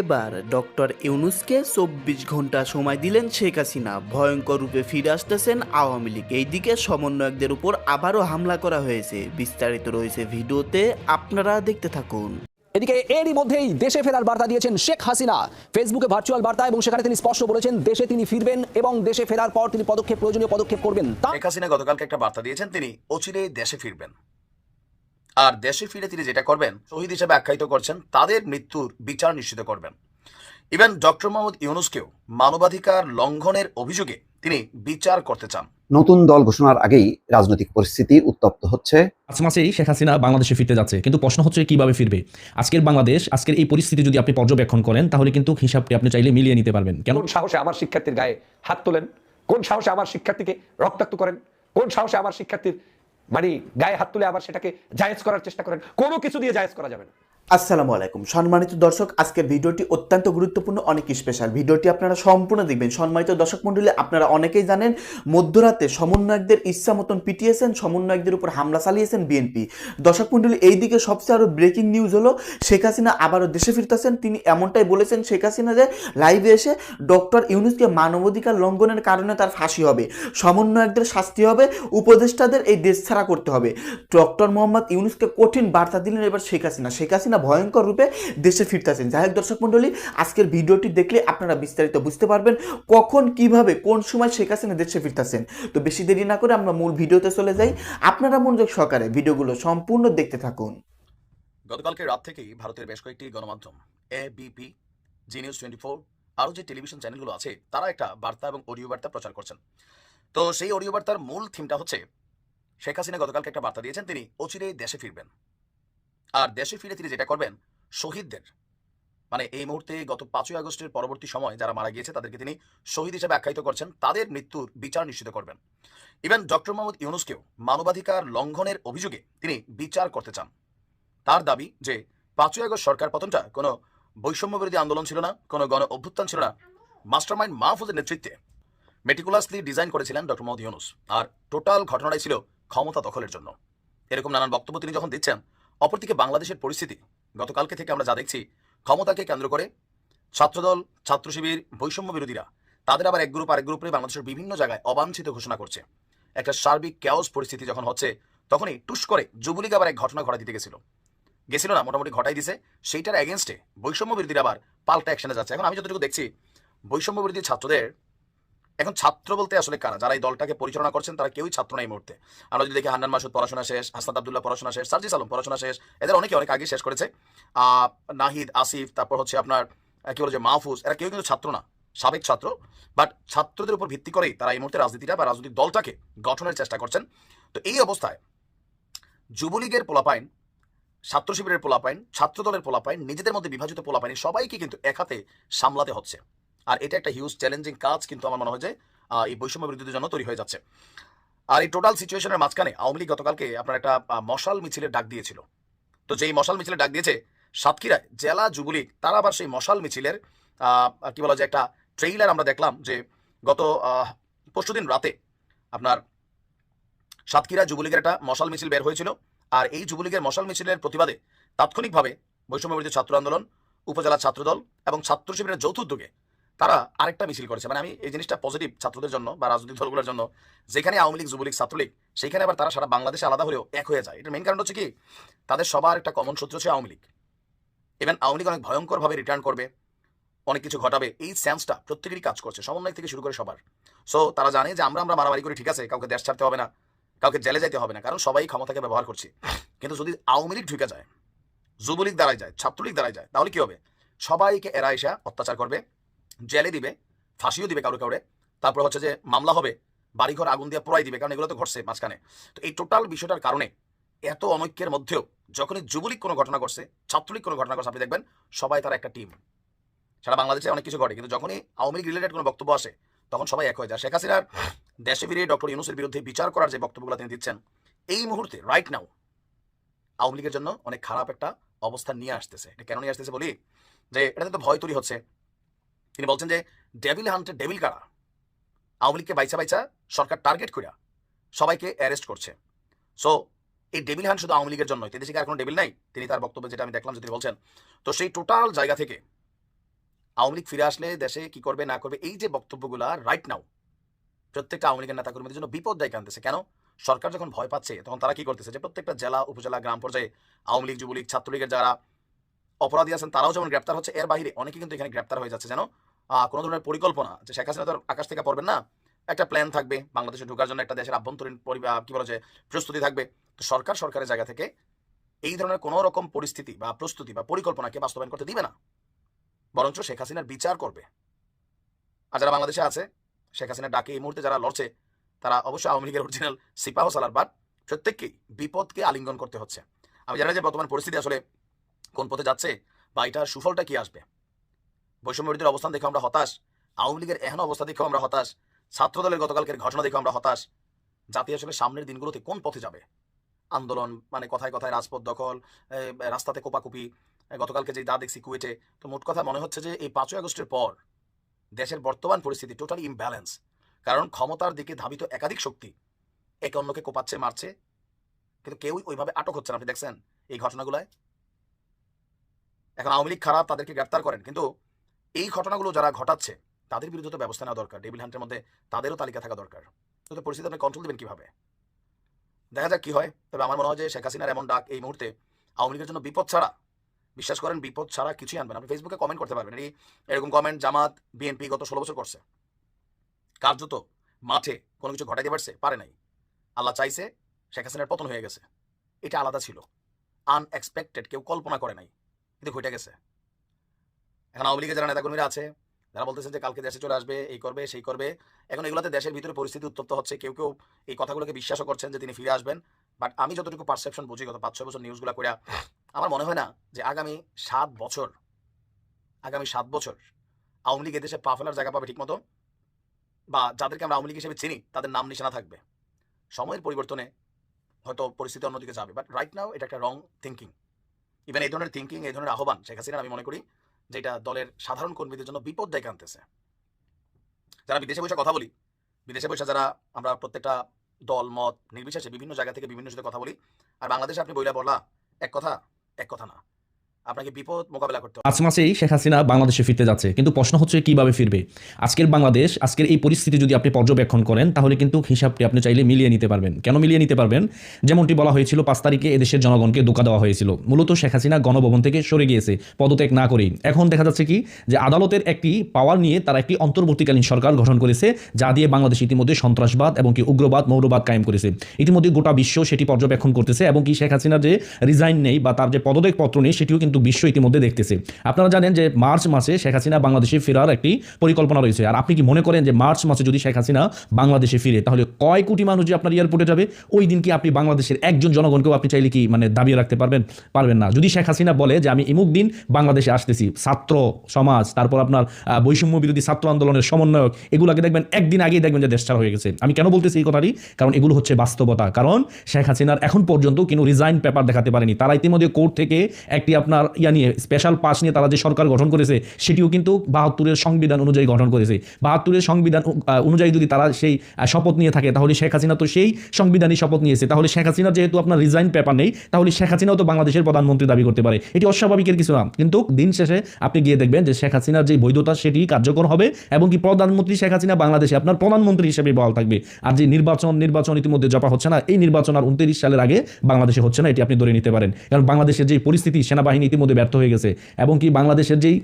এবার ডক্টর ইউনুসকে চব্বিশ ঘণ্টা সময় দিলেন শেখ হাসিনা। ভয়ঙ্কর রূপে ফিরে আসতেছেন আওয়ামী লীগ। এইদিকে সমন্বয়কদের উপর আবারও হামলা করা হয়েছে। বিস্তারিত রয়েছে ভিডিওতে আপনারা দেখতে থাকুন। এদিকে এরই মধ্যেই দেশে ফেরার বার্তা দিয়েছেন শেখ হাসিনা। ফেসবুকে ভার্চুয়াল বার্তা এবং সেখানে তিনি স্পষ্ট বলেছেন দেশে তিনি ফিরবেন এবং দেশে ফেরার পর তিনি পদক্ষেপ প্রয়োজনীয় পদক্ষেপ করবেন। শেখ হাসিনা গতকালকে একটা বার্তা দিয়েছেন তিনি অচিরে দেশে ফিরবেন। আর দেশে ফিরে তিনি যেটা করবেন শহীদ হিসেবে আখ্যায়িত করছেন তাদের মৃত্যুর বিচার নিশ্চিত করবেন। ইভেন ডক্টর মোহাম্মদ ইউনুসকেও মানবাধিকার লঙ্ঘনের অভিযোগে তিনি বিচার করতে চান। নতুন দল ঘোষণার আগেই রাজনৈতিক পরিস্থিতি উত্তপ্ত হচ্ছে। পাঁচ মাসেই শেখ হাসিনা বাংলাদেশে ফিরতে যাচ্ছে কিন্তু প্রশ্ন হচ্ছে কীভাবে ফিরবে? আজকের বাংলাদেশ আজকের এই পরিস্থিতি যদি আপনি পর্যবেক্ষণ করেন তাহলে কিন্তু হিসাবটি আপনি চাইলে মিলিয়ে নিতে পারবেন। কেন সাহসে আমার শিক্ষার্থীর গায়ে হাত তোলেন? কোন সাহসে আমার শিক্ষার্থীকে রক্তাক্ত করেন? কোন সাহসে আমার শিক্ষার্থীর মানে গায়ে হাত তুলে আবার সেটাকে জায়েজ করার চেষ্টা করেন। কোনো কিছু দিয়ে জায়েজ করা যাবে না। আসসালামু আলাইকুম। সম্মানিত দর্শক, আজকের ভিডিওটি অত্যন্ত গুরুত্বপূর্ণ, অনেক স্পেশাল ভিডিওটি আপনারা সম্পূর্ণ দেখবেন। সম্মানিত দর্শক মণ্ডলী, আপনারা অনেকেই জানেন, মধ্যরাতে সমন্বয়কদের ইচ্ছা মতন পিটিয়েছেন, সমন্বয়কদের উপর হামলা চালিয়েছেন বিএনপি দর্শক মণ্ডলী, এইদিকে সবচেয়ে আরও ব্রেকিং নিউজ হলো, শেখ হাসিনা আবারও দেশে ফিরতেছেন। তিনি এমনটাই বলেছেন শেখ হাসিনা যে লাইভে এসে ডক্টর ইউনুসকে মানবাধিকার লঙ্ঘনের কারণে তার ফাঁসি হবে। সমন্বয়কদের শাস্তি হবে, উপদেষ্টাদের এই দেশ ছাড়া করতে হবে। ডক্টর মোহাম্মদ ইউনুসকে কঠিন বার্তা দিলেন এবার শেখ হাসিনা। শেখ হাসিনা ভয়ঙ্কর রূপে দেশে ফিরতেছেন যাই হোক দর্শক মণ্ডলী, আজকের ভিডিওটি দেখলে আপনারা বিস্তারিত বুঝতে পারবেন কখন, কীভাবে, কোন সময় শেখ হাসিনা দেশে ফিরতেছেন তো বেশি দেরি না করে আমরা মূল ভিডিওতে চলে যাই। আপনারা মনোযোগ সহকারে ভিডিওগুলো সম্পূর্ণ দেখতে থাকুন। গতকালকে রাত থেকেই ভারতের বেশ কয়েকটি গণমাধ্যম A B P Zee News twenty four আরও যে টেলিভিশন চ্যানেলগুলো আছে, তারা একটা বার্তা এবং অডিও বার্তা প্রচার করছেন। তো সেই অডিও বার্তার মূল থিমটা হচ্ছে, শেখ হাসিনা গতকালকে একটা বার্তা দিয়েছেন, তিনি অচিরেই দেশে ফিরবেন। আর দেশে ফিরে তিনি যেটা করবেন, শহীদদের। মানে এই মুহূর্তে গত পাঁচই আগস্টের পরবর্তী সময় যারা মারা গিয়েছে, তাদেরকে তিনি শহীদ হিসেবে আখ্যায়িত করছেন। তাদের মৃত্যুর বিচার নিশ্চিত করবেন। ইভেন ডক্টর মোহাম্মদ ইউনুসকেও মানবাধিকার লঙ্ঘনের অভিযোগে তিনি বিচার করতে চান। তার দাবি যে, পাঁচই আগস্ট সরকার পতনটা কোনো বৈষম্য বিরোধী আন্দোলন ছিল না, কোনো গণ অভ্যুত্থান ছিল না। মাস্টারমাইন্ড মাহফুজের নেতৃত্বে মেটিকুলাসলি ডিজাইন করেছিলেন ডক্টর মোহাম্মদ ইউনুস আর টোটাল ঘটনাটাই ছিল ক্ষমতা দখলের জন্য। এরকম নানান বক্তব্য তিনি যখন দিচ্ছেন অপরদিকে বাংলাদেশের পরিস্থিতি। গতকালকে থেকে আমরা যা দেখছি, ক্ষমতাকে কেন্দ্র করে ছাত্রদল ছাত্র শিবির বৈষম্য বিরোধীরা তাদের আবার এক গ্রুপ আরেক গ্রুপে বাংলাদেশের বিভিন্ন জায়গায় অবাঞ্ছিত ঘোষণা করছে। একটা সার্বিক ক্যাওস পরিস্থিতি যখন হচ্ছে, তখনই টুস করে যুবলীগ আবার এক ঘটনা ঘটা দিতে গেছিল। গেছিল না, মোটামুটি ঘটাই দিছে। সেইটার এগেনস্টে বৈষম্য বিরোধীরা আবার পাল্টা অ্যাকশনে যাচ্ছে। এখন আমি যতটুকু দেখছি, বৈষম্য বিরোধী ছাত্রদের এখন ছাত্র বলতে আসলে কারা? যারা এই দলটাকে পরিচালনা করছেন, তারা কেউই ছাত্র নাই মুহূর্তে। আমরা যদি দেখি হান্নান মাসুদ পড়াশোনা শেষ, হাসনাত আবদুল্লাহ পড়াশোনা শেষ, সার্জিস আলম পড়াশোনা শেষ, এদের অনেকে অনেক আগে শেষ করেছে। নাহিদ, আসিফ, তারপর হচ্ছে আপনার কি বলে যে মাহফুজ, এরা কেউ কিন্তু ছাত্র না, সাবেক ছাত্র। বাট ছাত্রদের উপর ভিত্তি করেই তারা এই মুহূর্তে রাজনীতিটা বা রাজনৈতিক দলটাকে গঠনের চেষ্টা করছেন। তো এই অবস্থায় যুবলীগের পোলাপাইন, ছাত্র শিবিরের পোলাপাইন ছাত্র দলের পোলাপাইন, নিজেদের মধ্যে বিভাজিত পোলাপাইন সবাইকে কিন্তু এক হাতে সামলাতে হচ্ছে। আর এটা একটা হিউজ চ্যালেঞ্জিং কাজ কিন্তু আমার মনে হয় যে এই বৈষম্য বিরোধীদের জন্য তৈরি হয়ে যাচ্ছে। আর এই টোটাল সিচুয়েশনের মাঝখানে আওয়ামী লীগ গতকালকে আপনার একটা মশাল মিছিলের ডাক দিয়েছিল। তো যেই মশাল মিছিলের ডাক দিয়েছে, সাতক্ষীরায় জেলা যুবলীগ, তারা আবার সেই মশাল মিছিলের কি বলা যায়, একটা ট্রেইলার আমরা দেখলাম যে গত পরশুদিন রাতে আপনার সাতক্ষীরা যুবলীগের একটা মশাল মিছিল বের হয়েছিল। আর এই যুবলীগের মশাল মিছিলের প্রতিবাদে তাৎক্ষণিকভাবে বৈষম্য বিরোধী ছাত্র আন্দোলন, উপজেলা ছাত্রদল এবং ছাত্র শিবিরের যৌথ উদ্যোগে তারা আরেকটা মিছিল করেছে। মানে আমি এই জিনিসটা পজিটিভ ছাত্রদের জন্য বা রাজনৈতিক দলগুলোর জন্য, যেখানে আওয়ামী লীগ, যুবলীগ, ছাত্রলীগ, সেখানে আবার তারা সারা বাংলাদেশে আলাদা হলেও এক হয়ে যায়। এটার মেইন কারণ হচ্ছে কি? তাদের সবার একটা কমন সূত্র হচ্ছে আওয়ামী লীগ। ইভেন আওয়ামী লীগ অনেক ভয়ঙ্করভাবে রিটার্ন করবে, অনেক কিছু ঘটাবে। এই সেন্সটা প্রত্যেকেরই কাজ করছে, সমন্বয় থেকে শুরু করে সবার। সো তারা জানে যে আমরা আমরা মারামারি করি ঠিক আছে, কাউকে দেশ ছাড়তে হবে না, কাউকে জেলে যেতে হবে না, কারণ সবাই ক্ষমতাকে ব্যবহার করছে। কিন্তু যদি আওয়ামী লীগ ঢুকে যায়, যুবলীগ দাঁড়ায় যায়, ছাত্রলীগ দাঁড়ায় যায়, তাহলে কি হবে? সবাইকে এরা এসা অত্যাচার করবে জেলে দিবে, ফাঁসিও দিবে কারও কাউরে। তারপর হচ্ছে যে মামলা হবে, বাড়িঘর আগুন দিয়ে পোড়াই দিবে, কারণ এগুলো তো ঘটছে মাঝখানে। তো এই টোটাল বিষয়টার কারণে এত অনৈক্যের মধ্যেও যখনই যুবলীগ কোনো ঘটনা করছে ছাত্রলীগ কোনো ঘটনা করছে আপনি দেখবেন সবাই তারা একটা টিম সারা বাংলাদেশে অনেক কিছু ঘটে, কিন্তু যখনই আওয়ামী লীগ রিলেটেড কোনো বক্তব্য আসে, তখন সবাই এক হয়ে যায়। শেখ হাসিনার দেশে ফিরে ডক্টর ইউনুসের বিরুদ্ধে বিচার করার যে বক্তব্যগুলো তিনি দিচ্ছেন, এই মুহূর্তে রাইট নাও আওয়ামী লীগের জন্য অনেক খারাপ একটা অবস্থা নিয়ে আসতেছে। এটা কেন নিয়ে আসতেছে বলি? যে এটাতে তো ভয় তৈরি হচ্ছে। তিনি বলছেন যে ডেভিল হান্টের ডেভিল কারা? আওয়ামী লীগকে বাইচা বাইচা সরকার টার্গেট করিয়া সবাইকে অ্যারেস্ট করছে। সো এই ডেভিল হান্ট শুধু আওয়ামী লীগের জন্য দেশে আর কোনো ডেভিল নাই? তিনি তার বক্তব্যে যেটা আমি দেখলাম যে তিনি বলছেন। তো সেই টোটাল জায়গা থেকে আওয়ামী লীগ ফিরে আসলে দেশে কি করবে, না করবে, এই যে বক্তব্যগুলা রাইট নাও প্রত্যেকটা আওয়ামী লীগের নেতাকর্মীদের জন্য বিপদ দায়ী আনতেছে। কেন? সরকার যখন ভয় পাচ্ছে, তখন তারা কি করতেছে যে, প্রত্যেকটা জেলা, উপজেলা, গ্রাম পর্যায়ে আওয়ামী লীগ, যুবলীগ, ছাত্রলীগের যারা অপরাধী আছেন, তারাও যেমন গ্রেপ্তার হচ্ছে, এর বাইরে অনেকে কিন্তু এখানে গ্রেপ্তার হয়ে যাচ্ছে যেন কোনো ধরনের পরিকল্পনা যে শেখ হাসিনা তো আকাশ থেকে পড়বেন না। একটা প্ল্যান থাকবে, বাংলাদেশে ঢোকার জন্য একটা দেশের আভ্যন্তরীণ কি বলা যায় প্রস্তুতি থাকবে। তো সরকার সরকারের জায়গা থেকে এই ধরনের কোনো রকম পরিস্থিতি বা প্রস্তুতি বা পরিকল্পনাকে বাস্তবায়ন করতে দিবে না। বরঞ্চ শেখ হাসিনার বিচার করবে। আর যারা বাংলাদেশে আছে, শেখ হাসিনার ডাকে এই মুহূর্তে যারা লড়ছে, তারা অবশ্যই আওয়ামী লীগের অরিজিনাল সিপাহ সালার বাট প্রত্যেককেই বিপদকে আলিঙ্গন করতে হচ্ছে। আমি জানি যে বর্তমান পরিস্থিতি আসলে কোন পথে যাচ্ছে বা এটার সুফলটা কি আসবে। বৈষম্যবিরোধীর অবস্থান দেখে আমরা হতাশ। আওয়ামী লীগের এহেন অবস্থা দেখেও আমরা হতাশ। ছাত্রদলের গতকালকের ঘটনা দেখেও আমরা হতাশ। জাতি আসলে সামনের দিনগুলোতে কোন পথে যাবে? আন্দোলন মানে কথায় কথায় রাজপথ দখল রাস্তাতে কোপাকুপি গতকালকে যে দা দেখছি কুয়েটে, তো মোট কথা মনে হচ্ছে যে এই পাঁচই আগস্টের পর দেশের বর্তমান পরিস্থিতি টোটালি ইমব্যালেন্স কারণ ক্ষমতার দিকে ধাবিত একাধিক শক্তি একে অন্যকে কোপাচ্ছে, মারছে, কিন্তু কেউই ওইভাবে আটক হচ্ছে না। আপনি দেখছেন এই ঘটনাগুলায়? এখন আওয়ামী লীগ খারাপ, তাদেরকে গ্রেপ্তার করেন, কিন্তু এই ঘটনাগুলো যারা ঘটাচ্ছে, তাদের বিরুদ্ধে তো ব্যবস্থা নেওয়া দরকার। ডেভিল হান্টের মধ্যে তাদেরও তালিকা থাকা দরকার। তো পরিস্থিতি আপনি কন্ট্রোল দেবেন কীভাবে? দেখা যাক কি হয়। তবে আমার মনে হয় যে শেখ হাসিনার এমন ডাক এই মুহূর্তে আওয়ামী লীগের জন্য বিপদ ছাড়া, বিশ্বাস করেন বিপদ ছাড়া কিছুই আনবেন আপনি ফেসবুকে কমেন্ট করতে পারবেন। এই এরকম কমেন্ট জামাত বিএনপি গত ষোলো বছর করছে। কার্যত মাঠে কোনো কিছু ঘটাইতে পারছে? পারে নাই। আল্লাহ চাইছে শেখ হাসিনার পতন হয়ে গেছে। এটা আলাদা ছিল। আনএক্সপেক্টেড কেউ কল্পনা করে নাই। কিন্তু ঘটে গেছে। এখন আওয়ামী লীগের যারা নেতাকর্মীরা আছে, যারা বলতেছেন যে কালকে দেশে চলে আসবে, এই করবে, সেই করবে, এখন এগুলোতে দেশের ভিতরে পরিস্থিতি উত্তপ্ত হচ্ছে, কেউ কেউ এই কথাগুলোকে বিশ্বাসও করছেন যে তিনি ফিরে আসবেন বাট আমি যতটুকু পারসেপশন বুঝি গত পাঁচ ছয় বছর নিউজগুলো করে আমার মনে হয় না যে আগামী সাত বছর, আগামী সাত বছর আওয়ামী লীগ এদেশে পা ফেলার জায়গা পাবে ঠিকমতো, বা যাদেরকে আমরা আওয়ামী লীগ হিসেবে চিনি, তাদের নাম নিশানা থাকবে। সময়ের পরিবর্তনে হয়তো পরিস্থিতি অন্যদিকে যাবে বাট রাইট নাও এটা একটা রং থিঙ্কিং ইভেন এই ধরনের থিঙ্কিং এই ধরনের আহ্বান শেখ হাসিনা আমি মনে করি যেটা দলের সাধারণ কর্মীদের জন্য বিপদ ডেকে আনতেছে। যারা বিদেশে বসে কথা বলি, বিদেশে বসে যারা আমরা প্রত্যেকটা দল, মত, নির্বিশেষে বিভিন্ন জায়গা থেকে বিভিন্ন সাথে কথা বলি, আর বাংলাদেশে আপনি বইলা বলা এক কথা এক কথা না। আপনাকে বিপদ মোকাবেলা করতে পাঁচ মাসেই শেখ হাসিনা বাংলাদেশে ফিরতে যাচ্ছে। কিন্তু প্রশ্ন হচ্ছে, কীভাবে ফিরবে? আজকের বাংলাদেশ, আজকের এই পরিস্থিতি যদি আপনি পর্যবেক্ষণ করেন, তাহলে কিন্তু হিসাবটি আপনি চাইলে মিলিয়ে নিতে পারবেন। কেন মিলিয়ে নিতে পারবেন? যেমনটি বলা হয়েছিল, পাঁচ তারিখে এদেশের জনগণকে ধোকা দেওয়া হয়েছিল। মূলত শেখ হাসিনা গণভবন থেকে সরে গিয়েছে, পদত্যাগ না করেই। এখন দেখা যাচ্ছে কি, যে আদালতের একটি পাওয়ার নিয়ে তারা একটি অন্তর্বর্তীকালীন সরকার গঠন করেছে, যা দিয়ে বাংলাদেশ ইতিমধ্যে সন্ত্রাসবাদ এবং কি উগ্রবাদ মৌরবাদ কায়েম করেছে। ইতিমধ্যে গোটা বিশ্ব সেটি পর্যবেক্ষণ করতেছে এবং কি শেখ হাসিনা যে রিজাইন নেই বা তার যে পদত্যাগ পত্র নেই, সেটিও কিন্তু বিশ্ব ইতিমধ্যে দেখতেছে। আপনারা জানেন যে মার্চ মাসে শেখ হাসিনা বাংলাদেশে ফেরার একটি পরিকল্পনা রয়েছে। আর আপনি কি মনে করেন যে মার্চ মাসে যদি শেখ হাসিনা বাংলাদেশে ফিরে, তাহলে কয় কোটি মানুষ যে আপনার এয়ারপোর্টে যাবে? ওই দিন কি আপনি বাংলাদেশের একজন জনগণকেও আপনি চাইলে কি মানে দাবিয়ে রাখতে পারবেন? পারবেন না। যদি শেখ হাসিনা বলে যে আমি ইমুক দিন বাংলাদেশে আসতেছি, ছাত্র সমাজ, তারপর আপনার বৈষম্য বিরোধী ছাত্র আন্দোলনের সমন্বয়ক, এগুলোকে দেখবেন, একদিন আগেই দেখবেন যে দেশ ছাড়া হয়ে গেছে। আমি কেন বলতেছি এই কথাটি? কারণ এগুলো হচ্ছে বাস্তবতা। কারণ শেখ হাসিনার এখন পর্যন্ত কোনো রিজাইন পেপার দেখাতে পারেনি। তারা ইতিমধ্যে কোর্ট থেকে একটি আপনার ইয়া নিয়ে স্পেশাল পাস নিয়ে তারা যে সরকার গঠন করেছে, সেটিও কিন্তু বাহাত্তরের সংবিধান অনুযায়ী গঠন করেছে। বাহাত্তরের সংবিধান অনুযায়ী যদি তারা সেই শপথ নিয়ে থাকে, তাহলে শেখ হাসিনা তো সেই সংবিধানই শপথ নিয়েছে। তাহলে শেখ হাসিনা যেহেতু আপনার রিজাইন পেপার নেই, তাহলে শেখ হাসিনাও তো বাংলাদেশের প্রধানমন্ত্রী দাবি করতে পারে। এটি অস্বাভাবিকের কিছু না। কিন্তু দিন শেষে আপনি গিয়ে দেখবেন যে শেখ হাসিনার যে বৈধতা সেটি কার্যকর হবে এবং কি প্রধানমন্ত্রী শেখ হাসিনা বাংলাদেশে আপনার প্রধানমন্ত্রী হিসেবে বহাল থাকবে। আর যে নির্বাচন নির্বাচন ইতিমধ্যে জপা হচ্ছে না, এই নির্বাচন আর উনত্রিশ সালের আগে বাংলাদেশে হচ্ছে না, এটি আপনি ধরে নিতে পারেন। কারণ বাংলাদেশের যে পরিস্থিতি, সেনাবাহিনী ইতিমধ্যে ব্যর্থ হয়ে গেছে। এবং কি বাংলাদেশের যেই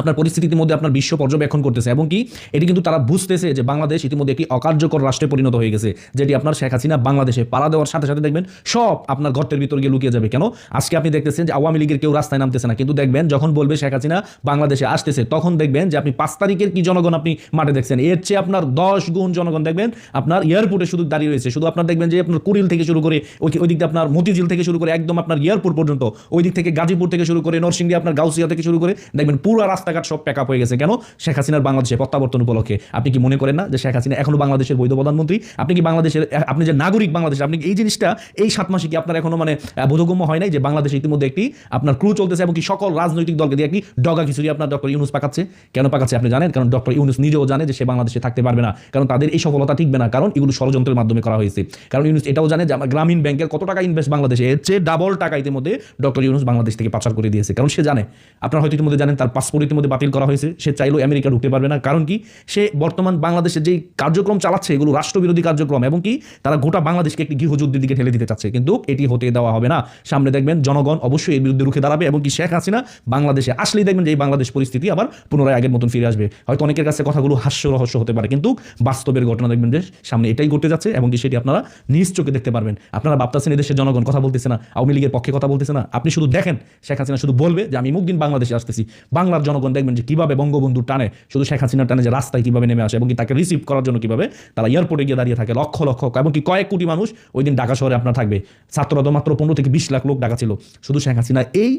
আপনার পরিস্থিতির মধ্যে আপনার বিশ্ব পর্যবেক্ষণ করতেছে এবং কি এটি কিন্তু তারা বুঝতেছে যে বাংলাদেশ ইতিমধ্যে একটি অকার্যকর রাষ্ট্রে পরিণত হয়ে গেছে, যেটি আপনার শেখ হাসিনা বাংলাদেশে পাড়া দেওয়ার সাথে সাথে দেখবেন সব আপনার গর্তের ভিতর গিয়ে লুকিয়ে যাবে। কেন? আজকে আপনি দেখতেছেন যে আওয়ামী লীগের কেউ রাস্তায় নামতেছে না, কিন্তু দেখবেন যখন বলবে শেখ হাসিনা বাংলাদেশে আসতেছে, তখন দেখবেন যে আপনি পাঁচ তারিখের কি জনগণ আপনি মাঠে দেখছেন? এর চেয়ে আপনার দশ গুণ জনগণ দেখবেন আপনার এয়ারপোর্টে শুধু দাঁড়িয়ে রয়েছে। শুধু আপনার দেখবেন যে আপনার কুড়িল থেকে শুরু করে ওই দিক দিয়ে আপনার মতিঝিল থেকে শুরু করে একদম আপনার এয়ারপোর্ট পর্যন্ত ওই দিক থেকে গাজীপুর থেকে শুরু করে নরসিংদী, আপনার গাউসিয়া থেকে শুরু করে দেখবেন পুরো রাস্তাঘাট সব প্যাক আপ হয়ে গেছে। কেন? শেখ হাসিনার বাংলাদেশে প্রত্যাবর্তন উপলক্ষে। আপনি কি মনে করেন না যে শেখ হাসিনা এখনও বাংলাদেশের বৈধ প্রধানমন্ত্রী? আপনি কি বাংলাদেশের, আপনি যে নাগরিক বাংলাদেশ, আপনি এই জিনিসটা এই সাত মাসে কি আপনার এখনও মানে বোধগম্য হয় নাই যে বাংলাদেশে ইতিমধ্যে একটি আপনার ক্রু চলতেছে এবং কি সকল রাজনৈতিক দলকে দিয়ে একটি ডগা খিচুড়ি আপনার ডক্টর ইউনুস পাকাচ্ছে? কেন পাকাচ্ছে আপনি জানেন? কারণ ডক্টর ইউনুস নিজেও জানে যে সে বাংলাদেশে থাকতে পারবে না। কারণ তাদের এই সফলতা ঠিকবে না। কারণ এগুলো ষড়যন্ত্রের মাধ্যমে করা হয়েছে। কারণ ইউনুস এটাও জানে যে আমার গ্রামীণ ব্যাংকের কত টাকা ইনভেস্ট বাংলাদেশে, এর চেয়ে ডাবল টাকা ইতিমধ্যে ডক্টর ইউনুস বাংলাদেশ থেকে পাচার করে দিয়েছে। কারণ সে জানে। আপনার হয়তো ইতিমধ্যে জানেন তার পাসপোর্ট ইতিমধ্যে বাতিল করা হয়েছে, সে চাইলেও আমেরিকা ঢুকতে পারবে না। কারণ কি? সে বর্তমান বাংলাদেশে যেই কার্যক্রম চালাচ্ছে, এগুলো রাষ্ট্রবিরোধী কার্যক্রম এবং কি? তারা গোটা বাংলাদেশকে একটি গৃহযুদ্ধের দিকে ঠেলে দিতে চাচ্ছে। কিন্তু এটি হতে দেওয়া হবে না। সামনে দেখবেন, জনগণ অবশ্যই এর বিরুদ্ধে রুখে দাঁড়াবে এবং কি শেখ হাসিনা বাংলাদেশে আসলেই দেখবেন যে এই বাংলাদেশ পরিস্থিতি আবার পুনরায় আগের মতন ফিরে আসবে। হয়তো অনেকের কাছে কথাগুলো হাস্য রহস্য হতে পারে, কিন্তু বাস্তবের ঘটনা দেখবেন যে সামনে এটাই ঘটতে যাচ্ছে এবং কি সেটি আপনারা নিজ চোখে দেখতে পারবেন। আপনারা ভাবতেছেন এদেশের জনগণ কথা বলতেছে না, আওয়ামী লীগের পক্ষে কথা বলতেছে না। আপনি শুধু দেখেন, শেখ হাসিনা শুধু বলবে যে, আমি মুখ দিন বাংলাদেশে আসতেছি। বাংলার জনগণ দেখবেন যে কীভাবে বঙ্গবন্ধু টানে, শুধু শেখ হাসিনার টানে যে রাস্তায় কীভাবে নেমে আসে এবং কি তাকে রিসিভ করার জন্য কীভাবে তারা এয়ারপোর্টে গিয়ে দাঁড়িয়ে থাকে লক্ষ লক্ষ এবং কি কয়েক কোটি মানুষ ওই দিন ঢাকা শহরে আপনার থাকবে। ছাত্ররা তো মাত্র পনেরো থেকে বিশ লাখ লোক ডাকা ছিল। শুধু শেখ হাসিনা এই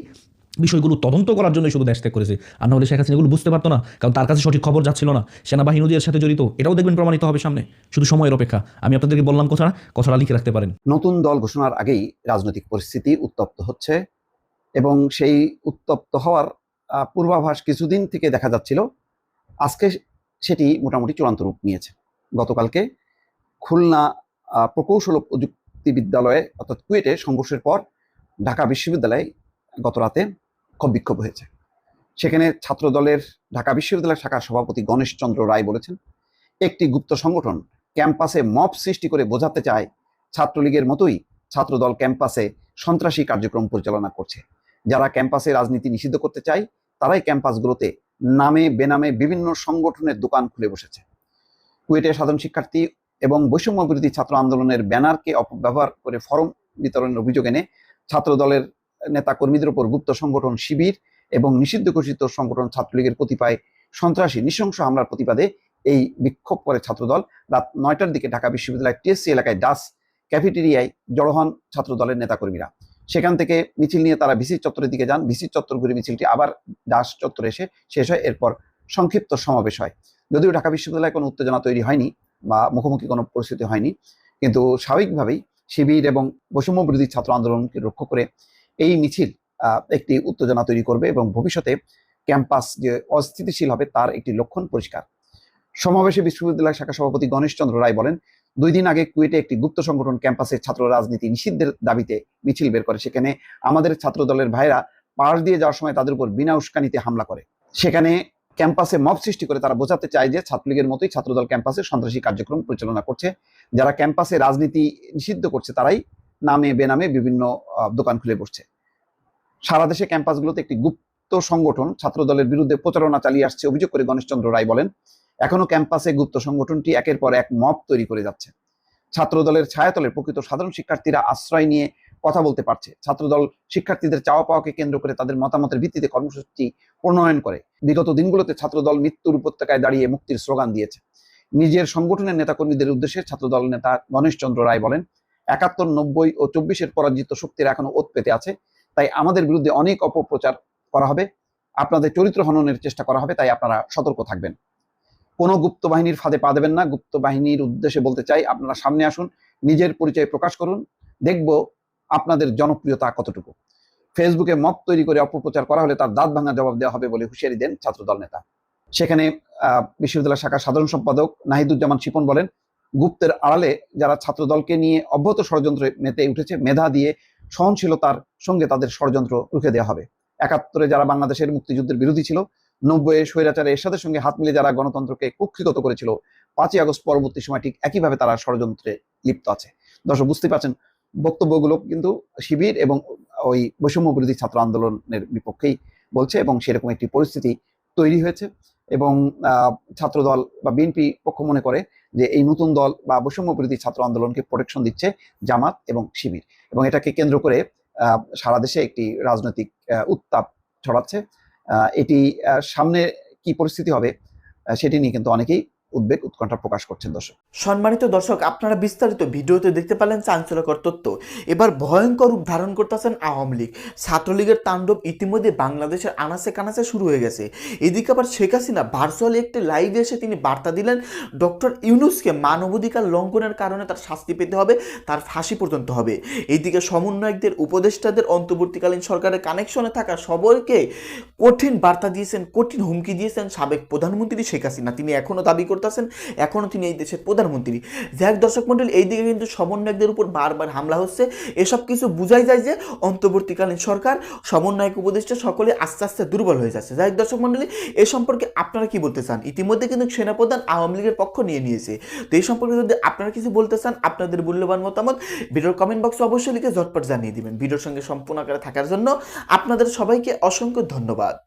বিষয়গুলো তদন্ত করার জন্য শুধু দেশ ত্যাগ করেছে। আর নাহলে শেখ হাসিনা এগুলো বুঝতে পারতো না, কারণ তার কাছে সঠিক খবর যাচ্ছিল না। সেনাবাহিনীদের সাথে জড়িত, এটাও দেখবেন প্রমাণিত হবে সামনে। শুধু সময়ের অপেক্ষা। আমি আপনাদেরকে বললাম কথাটা কথাটা লিখে রাখতে পারেন। নতুন দল ঘোষণার আগেই রাজনৈতিক পরিস্থিতি উত্তপ্ত হচ্ছে এবং সেই উত্তপ্ত হওয়ার পূর্বাভাস কিছুদিন থেকে দেখা যাচ্ছিল। আজকে সেটি মোটামুটি চূড়ান্ত রূপ নিয়েছে। গতকালকে খুলনা প্রকৌশল প্রযুক্তি বিদ্যালয়ে, অর্থাৎ কুয়েটে সংঘর্ষের পর ঢাকা বিশ্ববিদ্যালয়ে গত রাতে ক্ষোভ বিক্ষোভ হয়েছে। সেখানে ছাত্রদলের ঢাকা বিশ্ববিদ্যালয় শাখার সভাপতি গণেশ চন্দ্র রায় বলেছেন, একটি গুপ্ত সংগঠন ক্যাম্পাসে মব সৃষ্টি করে বোঝাতে চায়, ছাত্রলীগের মতোই ছাত্রদল ক্যাম্পাসে সন্ত্রাসী কার্যক্রম পরিচালনা করছে। যারা ক্যাম্পাসে রাজনীতি নিষিদ্ধ করতে চায় তারাই ক্যাম্পাসগুলোতে নামে, বেনামে বিভিন্ন সংগঠনের দোকান খুলে বসেছে। কুয়েটের সাধারণ শিক্ষার্থী এবং বৈষম্য বিরোধী ছাত্র আন্দোলনের ব্যানারকে অপব্যবহার করে ফরম বিতরণের অভিযোগ এনে ছাত্রদলের নেতা কর্মীদের উপর গুপ্ত সংগঠন শিবির এবং নিষিদ্ধ ঘোষিত সংগঠন ছাত্রলীগের কতিপয় সন্ত্রাসী নৃশংস হামলার প্রতিবাদে এই বিক্ষোভ করে ছাত্রদল। রাত নয়টার দিকে ঢাকা বিশ্ববিদ্যালয়ের টিএসসি এলাকায় ডাস ক্যাফেটেরিয়ায় জড়ো হন ছাত্রদলের নেতাকর্মীরা। সেখান থেকে মিছিল নিয়ে তারা ভিসি চত্বরের দিকে যান। ভিসি চত্বর ঘুরে মিছিলটি আবার ডাস চত্বরে এসে শেষ হয়। এরপর সংক্ষিপ্ত সমাবেশ হয়। যদিও ঢাকা বিশ্ববিদ্যালয়ে কোনো উত্তেজনা তৈরি হয়নি বা মুখোমুখি কোনো পরিস্থিতি হয়নি, কিন্তু স্বাভাবিকভাবেই শিবির এবং বৈষম্য বিরোধী ছাত্র আন্দোলনকে লক্ষ্য করে এই মিছিল একটি উত্তেজনা তৈরি করবে এবং ভবিষ্যতে ক্যাম্পাস যে অস্থিতিশীল হবে তার একটি লক্ষণ পরিষ্কার। সমাবেশে বিশ্ববিদ্যালয় শাখা সভাপতি গণেশ চন্দ্র রায় বলেন দুই দিন আগে কুয়েটে একটি গুপ্ত সংগঠন ক্যাম্পাসে ছাত্র রাজনীতি নিষিদ্ধের দাবিতে মিছিল বের করে। সেখানে আমাদের ছাত্র দলের ভাইরা পাশ দিয়ে যাওয়ার সময় তাদের উপর বিনা উস্কানিতে হামলা করে। সেখানে ক্যাম্পাসে মব সৃষ্টি করে তারা বোঝাতে চায় যে ছাত্রলীগের মতোই ছাত্রদল ক্যাম্পাসে সন্ত্রাসী কার্যক্রম পরিচালনা করছে। যারা ক্যাম্পাসে রাজনীতি নিষিদ্ধ করছে তারাই নামে বেনামে বিভিন্ন দোকান খুলে বসছে। সারা দেশে ক্যাম্পাসগুলোতে একটি গুপ্ত সংগঠন ছাত্রদলের বিরুদ্ধে প্রচারণা চালিয়ে আসছে, অভিযোগ করে গণেশচন্দ্র রায় বলেন। এখনও ক্যাম্পাসে গুপ্ত সংগঠনটি একের পর এক মব তৈরি করে যাচ্ছে। ছাত্রদলের ছায়াতলে প্রকৃত সাধারণ শিক্ষার্থীরা আশ্রয় নিয়ে কথা বলতে পারছে। ছাত্রদল শিক্ষার্থীদের চাওয়া পাওয়াকে কেন্দ্র করে তাদের মতামতের ভিত্তিতে কর্মসূচি প্রণয়ন করে। বিগত দিনগুলোতে ছাত্রদল মৃত্যুর উপত্যকায় দাঁড়িয়ে মুক্তির স্লোগান দিয়েছে। নিজের সংগঠনের নেতাকর্মীদের উদ্দেশ্যে ছাত্রদল নেতা গণেশ চন্দ্র রায় বলেন, একাত্তর, নব্বই ও চব্বিশের পরাজিত শক্তিরা এখনও ওত পেতে আছে, তাই আমাদের বিরুদ্ধে অনেক অপপ্রচার করা হবে। আপনাদের চরিত্র হননের চেষ্টা করা হবে, তাই আপনারা সতর্ক থাকবেন। কোনো গুপ্ত বাহিনীর ফাঁদে পা দেবেন না। গুপ্ত বাহিনীর উদ্দেশ্যে বলতে চাই, আপনারা সামনে আসুন, নিজের পরিচয় প্রকাশ করুন, দেখব আপনাদের জনপ্রিয়তা কতটুকু। ফেসবুকে মত তৈরি করে অপপ্রচার করা হলে তার দাঁত ভাঙা জবাব দেওয়া হবে বলে হুঁশিয়ারি দেন ছাত্রদল নেতা। সেখানে বিশ্ববিদ্যালয় শাখার সাধারণ সম্পাদক নাহিদুজ্জামান শিপন বলেন, গুপ্তের আড়ালে যারা ছাত্রদলকে নিয়ে অব্যাহত ষড়যন্ত্রে মেতে উঠেছে, মেধা দিয়ে সহনশীলতার সঙ্গে তাদের ষড়যন্ত্র রুখে দেওয়া হবে। একাত্তরে যারা বাংলাদেশের মুক্তিযুদ্ধের বিরোধী ছিল নব্বই স্বৈরাচারে এরশাদের সঙ্গে হাত মিলে যারা গণতন্ত্রকে কুক্ষিগত করেছিল, পাঁচই আগস্ট পরবর্তী সময় ঠিক একইভাবে তারা ষড়যন্ত্রে লিপ্ত আছে। দর্শক বুঝতে পারছেন, বক্তব্যগুলো কিন্তু শিবির এবং ওই বৈষম্য বিরোধী ছাত্র আন্দোলনের বিপক্ষেই বলছে এবং সেরকম একটি পরিস্থিতি তৈরি হয়েছে এবং ছাত্রদল বা বিএনপি পক্ষ মনে করে যে এই নতুন দল বা বৈষম্য বিরোধী ছাত্র আন্দোলনকে প্রোটেকশন দিচ্ছে জামাত এবং শিবির এবং এটাকে কেন্দ্র করে সারা দেশে একটি রাজনৈতিক উত্তাপ ছড়াচ্ছে। এটি সামনে কি পরিস্থিতি হবে সেটি নিয়ে কিন্তু অনেকেই উদ্বেগ, উৎকণ্ঠা প্রকাশ করছেন দর্শক। সম্মানিত দর্শক, আপনারা বিস্তারিত ভিডিওতে দেখতে পেলেন চাঞ্চল্যকর তথ্য। এবার ভয়ঙ্কর রূপ ধারণ করতেছেন আওয়ামী লীগ। ছাত্রলীগের তাণ্ডব ইতিমধ্যে বাংলাদেশের আনাচে কানাচে শুরু হয়ে গেছে। এদিকে আবার শেখ হাসিনা ভার্চুয়ালি একটি লাইভে এসে তিনি বার্তা দিলেন, ডক্টর ইউনুসকে মানবাধিকার লঙ্ঘনের কারণে তার শাস্তি পেতে হবে, তার ফাঁসি পর্যন্ত হবে। এদিকে সমন্বয়কদের, উপদেষ্টাদের অন্তর্বর্তীকালীন সরকারের কানেকশনে থাকা সবাইকে কঠিন বার্তা দিয়েছেন, কঠিন হুমকি দিয়েছেন সাবেক প্রধানমন্ত্রী শেখ হাসিনা। তিনি এখনও দাবি করছেন করতেছেন এখনও তিনি এই দেশের প্রধানমন্ত্রী। যাই হোক, দর্শক মন্ডলী, এইদিকে কিন্তু সমন্বয়কদের উপর বারবার হামলা হচ্ছে। এসব কিছু বোঝাই যায় যে, অন্তর্বর্তীকালীন সরকার, সমন্বয়ক উপদেষ্টা সকলে আস্তে আস্তে দুর্বল হয়ে যাচ্ছে। যাই দর্শক মন্ডলী, এ সম্পর্কে আপনারা কি বলতে চান? ইতিমধ্যে কিন্তু সেনাপ্রধান আওয়ামী লীগের পক্ষ নিয়ে নিয়েছে। তো এই সম্পর্কে যদি আপনারা কিছু বলতে চান, আপনাদের মূল্যবান মতামত ভিডিওর কমেন্ট বক্সে অবশ্যই লিখে ঝটপট জানিয়ে দিবেন। ভিডিওর সঙ্গে সম্পূর্ণ আকারে থাকার জন্য আপনাদের সবাইকে অসংখ্য ধন্যবাদ।